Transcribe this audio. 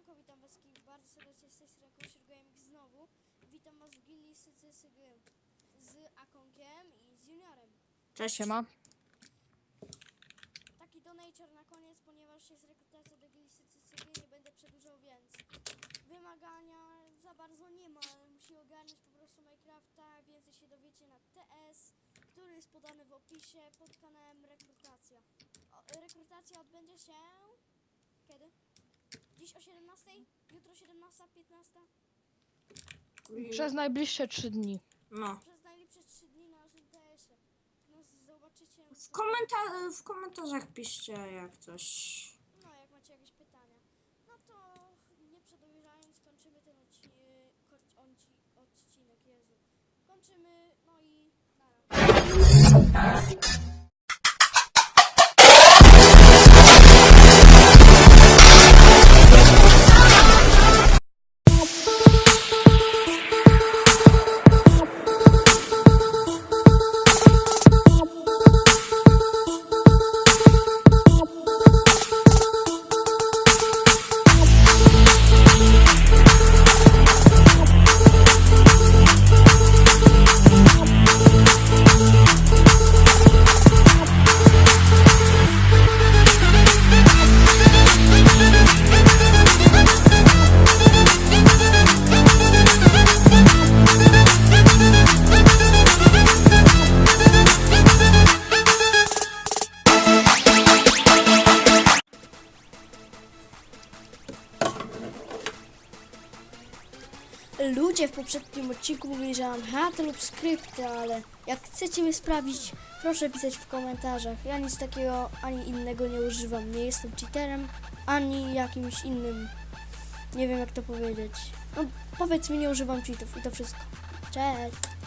Siemanko, witam was wszystkich bardzo serdecznie z tej strony znowu. Witam was w gilii SCSG z Akonkiem i z Juniorem. Cześć, siema. Taki donator na koniec, ponieważ jest rekrutacja do SCSG, nie będę przedłużał więc. Wymagania za bardzo nie ma, musi ogarnąć po prostu Minecrafta, więcej się dowiecie na TS, który jest podany w opisie pod kanałem rekrutacja. O, rekrutacja odbędzie się... kiedy? Dziś o 17? Jutro 17, 15? Przez najbliższe trzy dni. No. Przez najlepsze 3 dni na naszym TS-ie. No zobaczycie. W, komenta- w komentarzach piszcie jak coś. No jak macie jakieś pytania. No to nie przedłużając kończymy ten odci- odcinek, Jezu. Kończymy, no i Ludzie w poprzednim odcinku mówili, że mam lub skrypty, ale jak chcecie mnie sprawdzić, proszę pisać w komentarzach. Ja nic takiego ani innego nie używam. Nie jestem cheaterem, ani jakimś innym. Nie wiem jak to powiedzieć. No powiedz mi, nie używam cheatów i to wszystko. Cześć!